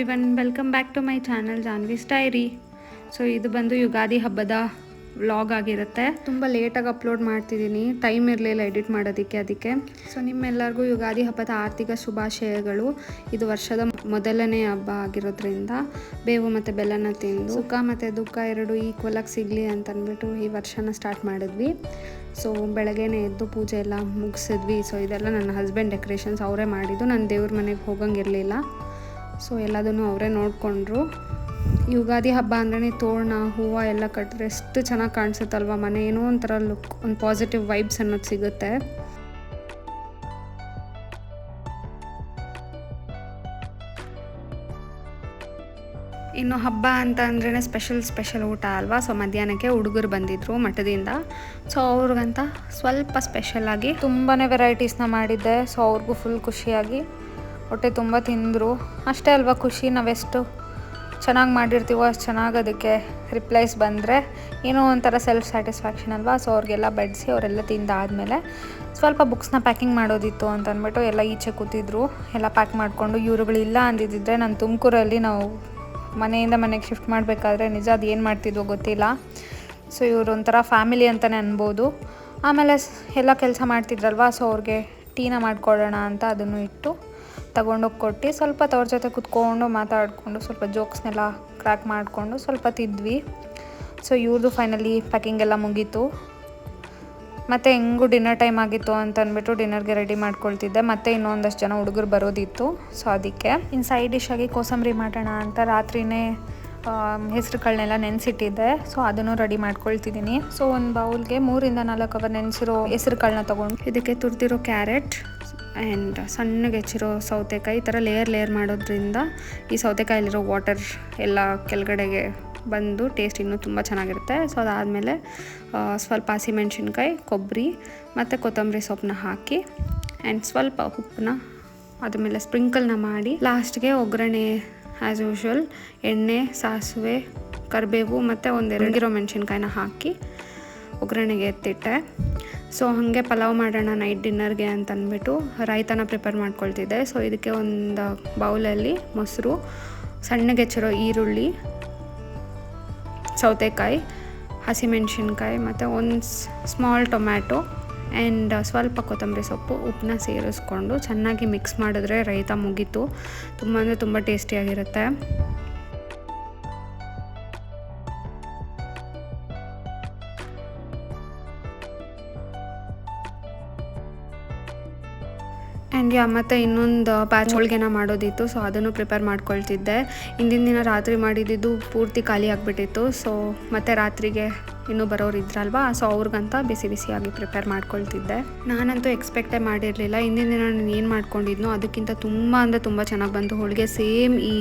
Every welcome back to my channel Janvi ಸ್ಟೈರಿ so ಇದು ಬಂದು ಯುಗಾದಿ ಹಬ್ಬದ ವ್ಲಾಗ್ ಆಗಿರುತ್ತೆ. ತುಂಬ ಲೇಟಾಗಿ ಅಪ್ಲೋಡ್ ಮಾಡ್ತಿದ್ದೀನಿ. ಟೈಮ್ ಇರಲಿಲ್ಲ ಎಡಿಟ್ ಮಾಡೋದಕ್ಕೆ, ಅದಕ್ಕೆ. ಸೊ ನಿಮ್ಮೆಲ್ಲರಿಗೂ ಯುಗಾದಿ ಹಬ್ಬದ ಆರ್ಥಿಕ ಶುಭಾಶಯಗಳು. ಇದು ವರ್ಷದ ಮೊದಲನೇ ಹಬ್ಬ ಆಗಿರೋದ್ರಿಂದ ಬೇವು ಮತ್ತು ಬೆಲ್ಲನ ತಿಂದು ಸುಖ ಮತ್ತು ದುಃಖ ಎರಡು ಈಕ್ವಲ್ ಆಗಿ ಸಿಗಲಿ ಅಂತ ಅಂದ್ಬಿಟ್ಟು ಈ ವರ್ಷನ ಸ್ಟಾರ್ಟ್ ಮಾಡಿದ್ವಿ. ಸೊ ಬೆಳಗ್ಗೆನೇ ಎದ್ದು ಪೂಜೆ ಎಲ್ಲ ಮುಗಿಸಿದ್ವಿ. ಸೊ ಇದೆಲ್ಲ ನನ್ನ ಹಸ್ಬೆಂಡ್ ಡೆಕೊರೇಷನ್ಸ್ ಅವರೇ ಮಾಡಿದ್ದು. ನಾನು ದೇವ್ರ ಮನೆಗೆ ಹೋಗಂಗಿರಲಿಲ್ಲ ಸೊ ಎಲ್ಲದನ್ನು ಅವರೇ ನೋಡಿಕೊಂಡ್ರು. ಯುಗಾದಿ ಹಬ್ಬ ಅಂದ್ರೆ ತೋರಣ, ಹೂವು ಎಲ್ಲ ಕಟ್ಟಿದ್ರೆ ಎಷ್ಟು ಚೆನ್ನಾಗಿ ಕಾಣಿಸುತ್ತಲ್ವ ಮನೆ. ಏನೋ ಒಂಥರ ಲುಕ್ ಒಂದು ಪಾಸಿಟಿವ್ ವೈಬ್ಸ್ ಅನ್ನೋದು ಸಿಗುತ್ತೆ. ಇನ್ನು ಹಬ್ಬ ಅಂತ ಅಂದ್ರೇ ಸ್ಪೆಷಲ್ ಸ್ಪೆಷಲ್ ಊಟ ಅಲ್ವಾ. ಸೊ ಮಧ್ಯಾಹ್ನಕ್ಕೆ ಹುಡುಗರು ಬಂದಿದ್ರು ಮಠದಿಂದ. ಸೊ ಅವ್ರಿಗಂತ ಸ್ವಲ್ಪ ಸ್ಪೆಷಲಾಗಿ ತುಂಬಾ ವೆರೈಟೀಸ್ನ ಮಾಡಿದ್ದೆ. ಸೊ ಅವ್ರಿಗೂ ಫುಲ್ ಖುಷಿಯಾಗಿ. ಹೊಟ್ಟೆ ತುಂಬ ತಿಂದರು. ಅಷ್ಟೇ ಅಲ್ವಾ ಖುಷಿ ನಾವೆಷ್ಟು ಚೆನ್ನಾಗಿ ಮಾಡಿರ್ತೀವೋ ಅಷ್ಟು ಚೆನ್ನಾಗಿ ಅದಕ್ಕೆ ರಿಪ್ಲೈಸ್ ಬಂದರೆ ಏನೋ ಒಂಥರ ಸೆಲ್ಫ್ ಸ್ಯಾಟಿಸ್ಫ್ಯಾಕ್ಷನ್ ಅಲ್ವಾ? ಸೊ ಅವ್ರಿಗೆಲ್ಲ ಬಡಿಸಿ ಅವರೆಲ್ಲ ತಿಂದಾದಮೇಲೆ ಸ್ವಲ್ಪ ಬುಕ್ಸ್ನ ಪ್ಯಾಕಿಂಗ್ ಮಾಡೋದಿತ್ತು ಅಂತ ಅಂದ್ಬಿಟ್ಟು ಎಲ್ಲ ಈಚೆ ಕೂತಿದ್ರು. ಎಲ್ಲ ಪ್ಯಾಕ್ ಮಾಡಿಕೊಂಡು ಇವರುಗಳು ಇಲ್ಲ ಅಂದಿದ್ದಿದ್ರೆ ನಾನು ತುಮಕೂರಲ್ಲಿ ನಾವು ಮನೆಯಿಂದ ಮನೆಗೆ ಶಿಫ್ಟ್ ಮಾಡಬೇಕಾದ್ರೆ ನಿಜ ಅದು ಏನು ಮಾಡ್ತಿದ್ವೋ ಗೊತ್ತಿಲ್ಲ. ಸೊ ಇವರು ಒಂಥರ ಫ್ಯಾಮಿಲಿ ಅಂತಲೇ ಅನ್ಬೋದು. ಆಮೇಲೆ ಎಲ್ಲ ಕೆಲಸ ಮಾಡ್ತಿದ್ರಲ್ವಾ? ಸೊ ಅವ್ರಿಗೆ ಟೀನ ಮಾಡ್ಕೊಡೋಣ ಅಂತ ಅದನ್ನು ಇಟ್ಟು ತಗೊಂಡೋಗಿ ಕೊಟ್ಟು ಸ್ವಲ್ಪ ಅವ್ರ ಜೊತೆ ಕುತ್ಕೊಂಡು ಮಾತಾಡಿಕೊಂಡು ಸ್ವಲ್ಪ ಜೋಕ್ಸ್ನೆಲ್ಲ ಕ್ರ್ಯಾಕ್ ಮಾಡಿಕೊಂಡು ಸ್ವಲ್ಪ ತಿದ್ವಿ. ಸೊ ಇವ್ರದ್ದು ಫೈನಲಿ ಪ್ಯಾಕಿಂಗ್ ಎಲ್ಲ ಮುಗೀತು. ಮತ್ತು ಹೆಂಗೂ ಡಿನ್ನರ್ ಟೈಮ್ ಆಗಿತ್ತು ಅಂತ ಅಂದ್ಬಿಟ್ಟು ಡಿನ್ನರ್ಗೆ ರೆಡಿ ಮಾಡ್ಕೊಳ್ತಿದ್ದೆ. ಮತ್ತು ಇನ್ನೊಂದಷ್ಟು ಜನ ಹುಡುಗರು ಬರೋದಿತ್ತು. ಸೊ ಅದಕ್ಕೆ ಇನ್ನು ಸೈಡ್ ಡಿಶ್ ಕೋಸಂಬರಿ ಮಾಡೋಣ ಅಂತ ರಾತ್ರಿನೇ ಹೆಸರುಗಳನ್ನೆಲ್ಲ ನೆನೆಸಿಟ್ಟಿದ್ದೆ. ಸೊ ಅದನ್ನು ರೆಡಿ ಮಾಡ್ಕೊಳ್ತಿದ್ದೀನಿ. ಸೊ ಒಂದು ಬೌಲ್ಗೆ ಮೂರಿಂದ ನಾಲ್ಕು ಅವರ್ ನೆನೆಸಿರೋ ಹೆಸರುಗಳನ್ನ ತೊಗೊಂಡು ಇದಕ್ಕೆ ತುರಿದಿರೋ ಕ್ಯಾರೆಟ್ ಆ್ಯಂಡ್ ಸಣ್ಣಗೆ ಹೆಚ್ಚಿರೋ ಸೌತೆಕಾಯಿ ಈ ಥರ ಲೇಯರ್ ಲೇಯರ್ ಮಾಡೋದ್ರಿಂದ ಈ ಸೌತೆಕಾಯಲ್ಲಿರೋ ವಾಟರ್ ಎಲ್ಲ ಕೆಳಗಡೆಗೆ ಬಂದು ಟೇಸ್ಟ್ ಇನ್ನೂ ತುಂಬ ಚೆನ್ನಾಗಿರುತ್ತೆ. ಸೊ ಅದಾದಮೇಲೆ ಸ್ವಲ್ಪ ಹಸಿಮೆಣ್ಸಿನ್ಕಾಯಿ, ಕೊಬ್ಬರಿ ಮತ್ತು ಕೊತ್ತಂಬರಿ ಸೊಪ್ಪನ್ನ ಹಾಕಿ ಆ್ಯಂಡ್ ಸ್ವಲ್ಪ ಉಪ್ಪನ್ನ ಅದ್ರ ಮೇಲೆ ಸ್ಪ್ರಿಂಕಲ್ನ ಮಾಡಿ ಲಾಸ್ಟ್ಗೆ ಒಗ್ಗರಣೆ ಆ್ಯಸ್ ಯೂಶ್ವಲ್ ಎಣ್ಣೆ, ಸಾಸಿವೆ, ಕರಿಬೇವು ಮತ್ತು ಒಂದು ಎರಡಿರೋ ಮೆಣಸಿನ್ಕಾಯಿನ ಹಾಕಿ ಒಗ್ಗರಣೆಗೆ ಎತ್ತಿಟ್ಟೆ. ಸೊ ಹಾಗೆ ಪಲಾವ್ ಮಾಡೋಣ ನೈಟ್ ಡಿನ್ನರ್ಗೆ ಅಂತ ಅಂದ್ಬಿಟ್ಟು ರಾಯ್ತನ ಪ್ರಿಪೇರ್ ಮಾಡ್ಕೊಳ್ತಿದ್ದೆ. ಸೊ ಇದಕ್ಕೆ ಒಂದು ಬೌಲಲ್ಲಿ ಮೊಸರು ಸಣ್ಣಗೆ ಈರುಳ್ಳಿ, ಸೌತೆಕಾಯಿ, ಹಸಿಮೆಣ್ಸಿನ್ಕಾಯಿ ಮತ್ತು ಒಂದು ಸ್ಮಾಲ್ ಟೊಮ್ಯಾಟೊ ಆ್ಯಂಡ್ ಸ್ವಲ್ಪ ಕೊತ್ತಂಬರಿ ಸೊಪ್ಪು, ಉಪ್ಪನ್ನ ಸೇರಿಸ್ಕೊಂಡು ಚೆನ್ನಾಗಿ ಮಿಕ್ಸ್ ಮಾಡಿದ್ರೆ ರೈತ ಮುಗೀತು. ತುಂಬ ಅಂದರೆ ತುಂಬ ಟೇಸ್ಟಿಯಾಗಿರುತ್ತೆ ಆ್ಯಂಡ್ ಯಾ ಮತ್ತು ಇನ್ನೊಂದು ಬ್ಯಾಚ್ ಹೋಳಿಗೆನ ಮಾಡೋದಿತ್ತು ಸೊ ಅದನ್ನು ಪ್ರಿಪೇರ್ ಮಾಡ್ಕೊಳ್ತಿದ್ದೆ. ಹಿಂದಿನ ದಿನ ರಾತ್ರಿ ಮಾಡಿದ್ದು ಪೂರ್ತಿ ಖಾಲಿ ಆಗಿಬಿಟ್ಟಿತ್ತು ಸೊ ಮತ್ತು ರಾತ್ರಿಗೆ ಇನ್ನೂ ಬರೋರು ಇದ್ರಲ್ವಾ ಸೊ ಅವ್ರಿಗಂತ ಬಿಸಿ ಬಿಸಿಯಾಗಿ ಪ್ರಿಪೇರ್ ಮಾಡ್ಕೊಳ್ತಿದ್ದೆ. ನಾನಂತೂ ಎಕ್ಸ್ಪೆಕ್ಟೇ ಮಾಡಿರಲಿಲ್ಲ. ಹಿಂದಿನ ದಿನ ನಾನು ಏನು ಮಾಡ್ಕೊಂಡಿದ್ನೋ ಅದಕ್ಕಿಂತ ತುಂಬ ಅಂದರೆ ತುಂಬ ಚೆನ್ನಾಗಿ ಬಂತು. ಹೋಳಿಗೆ ಸೇಮ್ ಈ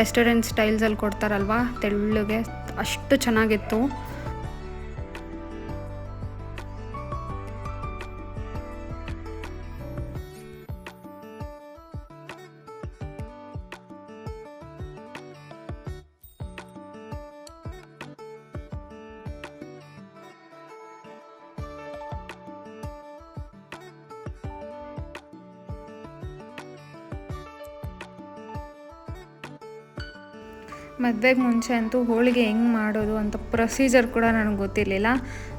ರೆಸ್ಟೋರೆಂಟ್ ಸ್ಟೈಲ್ಸಲ್ಲಿ ಕೊಡ್ತಾರಲ್ವಾ, ತೆಳ್ಳಗೆ ಅಷ್ಟು ಚೆನ್ನಾಗಿತ್ತು. ಮದುವೆಗೆ ಮುಂಚೆ ಅಂತೂ ಹೋಳಿಗೆ ಹೆಂಗೆ ಮಾಡೋದು ಅಂತ ಪ್ರೊಸೀಜರ್ ಕೂಡ ನನಗೆ ಗೊತ್ತಿರಲಿಲ್ಲ.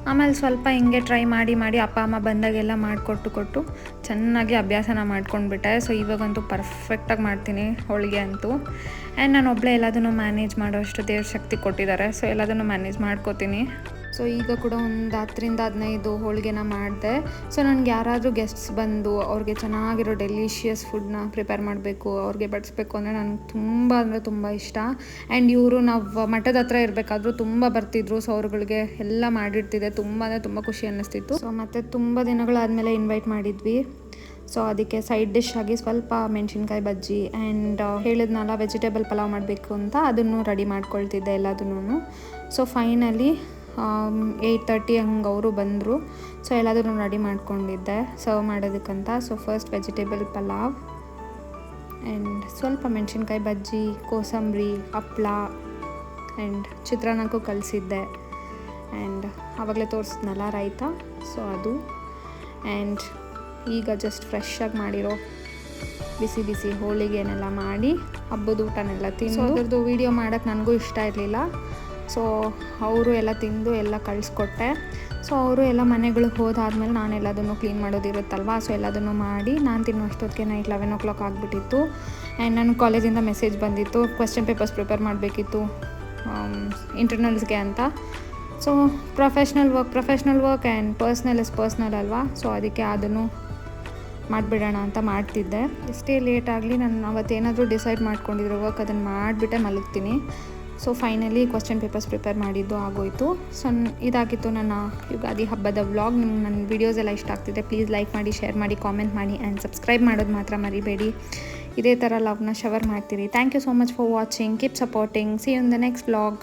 ಆಮೇಲೆ ಸ್ವಲ್ಪ ಹಿಂಗೆ ಟ್ರೈ ಮಾಡಿ ಮಾಡಿ ಅಪ್ಪ, ಅಮ್ಮ ಬಂದಾಗೆಲ್ಲ ಮಾಡಿಕೊಟ್ಟು ಕೊಟ್ಟು ಚೆನ್ನಾಗಿ ಅಭ್ಯಾಸನ ಮಾಡ್ಕೊಂಡ್ಬಿಟ್ಟೆ. ಸೊ ಇವಾಗಂತೂ ಪರ್ಫೆಕ್ಟಾಗಿ ಮಾಡ್ತೀನಿ ಹೋಳಿಗೆ ಅಂತೂ. ಆ್ಯಂಡ್ ನಾನು ಒಬ್ಬಳೇ ಎಲ್ಲದನ್ನು ಮ್ಯಾನೇಜ್ ಮಾಡೋಷ್ಟು ದೇವ್ರ ಶಕ್ತಿ ಕೊಟ್ಟಿದ್ದಾರೆ. ಸೊ ಎಲ್ಲದನ್ನು ಮ್ಯಾನೇಜ್ ಮಾಡ್ಕೋತೀನಿ. ಸೊ ಈಗ ಕೂಡ ಒಂದು ಹತ್ತರಿಂದ ಹದಿನೈದು ಹೋಳಿಗೆನ ಮಾಡಿದೆ. ಸೊ ನನಗೆ ಯಾರಾದರೂ ಗೆಸ್ಟ್ಸ್ ಬಂದು ಅವ್ರಿಗೆ ಚೆನ್ನಾಗಿರೋ ಡೆಲಿಷಿಯಸ್ ಫುಡ್ನ ಪ್ರಿಪೇರ್ ಮಾಡಬೇಕು, ಅವ್ರಿಗೆ ಬಡಿಸ್ಬೇಕು ಅಂದರೆ ನನಗೆ ತುಂಬ ಅಂದರೆ ತುಂಬ ಇಷ್ಟ. ಆ್ಯಂಡ್ ಇವರು ನಾವು ಮಠದ ಹತ್ರ ಇರಬೇಕಾದ್ರೂ ತುಂಬ ಬರ್ತಿದ್ರು ಸೊ ಅವ್ರುಗಳಿಗೆ ಎಲ್ಲ ಮಾಡಿರ್ತಿದೆ ತುಂಬ ಅಂದರೆ ತುಂಬ ಖುಷಿ ಅನ್ನಿಸ್ತಿತ್ತು. ಸೊ ಮತ್ತು ತುಂಬ ದಿನಗಳಾದಮೇಲೆ ಇನ್ವೈಟ್ ಮಾಡಿದ್ವಿ. ಸೊ ಅದಕ್ಕೆ ಸೈಡ್ ಡಿಶ್ ಆಗಿ ಸ್ವಲ್ಪ ಮೆಣಸಿನ್ಕಾಯಿ ಬಜ್ಜಿ ಆ್ಯಂಡ್ ಹೇಳಿದ್ನಲ್ಲ ವೆಜಿಟೇಬಲ್ ಪಲಾವ್ ಮಾಡಬೇಕು ಅಂತ ಅದನ್ನು ರೆಡಿ ಮಾಡ್ಕೊಳ್ತಿದ್ದೆ ಎಲ್ಲದನ್ನೂ. ಸೊ ಫೈನಲಿ ಏಯ್ಟ್ ತರ್ಟಿ ಹಂಗೆ ಅವರು ಬಂದರು. ಸೊ ಎಲ್ಲದನ್ನು ರೆಡಿ ಮಾಡ್ಕೊಂಡಿದ್ದೆ. Serve ಮಾಡೋದಕ್ಕಂತ. So first vegetable pulao and ಸ್ವಲ್ಪ ಮೆಣಸಿನ್ಕಾಯಿ ಬಜ್ಜಿ ಕೋಸಂಬರಿ ಹಪ್ಳ ಆ್ಯಂಡ್ ಚಿತ್ರಾನ್ನಕ್ಕೂ ಕಲಿಸಿದ್ದೆ. ಆ್ಯಂಡ್ ಆವಾಗಲೇ ತೋರಿಸಿದ್ನಲ್ಲ ರೈತ. ಸೊ ಅದು. ಆ್ಯಂಡ್ ಈಗ ಜಸ್ಟ್ ಫ್ರೆಶ್ಶಾಗಿ ಮಾಡಿರೋ ಬಿಸಿ ಬಿಸಿ ಹೋಳಿಗೆನೆಲ್ಲ ಮಾಡಿ ಹಬ್ಬದ ಊಟನೆಲ್ಲ ತಿನ್ನೋದ್ರದ್ದು ವೀಡಿಯೋ ಮಾಡೋಕ್ಕೆ ನನಗೂ ಇಷ್ಟ ಇರಲಿಲ್ಲ. ಸೊ ಅವರು ಎಲ್ಲ ತಿಂದು ಎಲ್ಲ ಕಳಿಸ್ಕೊಟ್ಟೆ. ಸೊ ಅವರು ಎಲ್ಲ ಮನೆಗಳಿಗೆ ಹೋದಾದ್ಮೇಲೆ ನಾನು ಎಲ್ಲದನ್ನು ಕ್ಲೀನ್ ಮಾಡೋದಿರುತ್ತಲ್ವ? ಸೊ ಎಲ್ಲದನ್ನು ಮಾಡಿ ನಾನು ತಿನ್ನೋ ಅಷ್ಟೊತ್ತಿಗೆ ನೈಟ್ ಲೆವೆನ್ ಓ ಕ್ಲಾಕ್ ಆಗಿಬಿಟ್ಟಿತ್ತು ಆ್ಯಂಡ್ ನನ್ನ ಕಾಲೇಜಿಂದ ಮೆಸೇಜ್ ಬಂದಿತ್ತು. ಕ್ವೆಶ್ಚನ್ ಪೇಪರ್ಸ್ ಪ್ರಿಪೇರ್ ಮಾಡಬೇಕಿತ್ತು ಇಂಟರ್ನಲ್ಸ್ಗೆ ಅಂತ. So professional work professional work and personal is personal ಅಲ್ವಾ? ಸೊ ಅದಕ್ಕೆ ಅದನ್ನು ಮಾಡಿಬಿಡೋಣ ಅಂತ ಮಾಡ್ತಿದ್ದೆ. ಎಷ್ಟೇ ಲೇಟ್ ಆಗಲಿ ನಾನು ಅವತ್ತೇನಾದರೂ ಡಿಸೈಡ್ ಮಾಡ್ಕೊಂಡಿದ್ರು ವರ್ಕ್ ಅದನ್ನು ಮಾಡಿಬಿಟ್ಟೆ ಮಲಗ್ತೀನಿ. So finally question papers prepare ಮಾಡಿದ್ದು ಆಗೋಯಿತು. ಸೊ ಇದಾಗಿತ್ತು ನನ್ನ ಯುಗಾದಿ ಹಬ್ಬದ ವ್ಲಾಗ್ ನಿಮ್ಗೆ ನನ್ನ ವೀಡಿಯೋಸ್ ಎಲ್ಲ ಇಷ್ಟ ಆಗ್ತಿದೆ ಪ್ಲೀಸ್ ಲೈಕ್ ಮಾಡಿ ಶೇರ್ ಮಾಡಿ ಕಾಮೆಂಟ್ ಮಾಡಿ ಆ್ಯಂಡ್ ಸಬ್ಸ್ಕ್ರೈಬ್ ಮಾಡೋದು ಮಾತ್ರ ಮರಿಬೇಡಿ. ಇದೇ ಥರ ಲವ್ನ ಶವರ್ ಮಾಡ್ತೀರಿ. Thank you so much for watching keep supporting see in the next vlog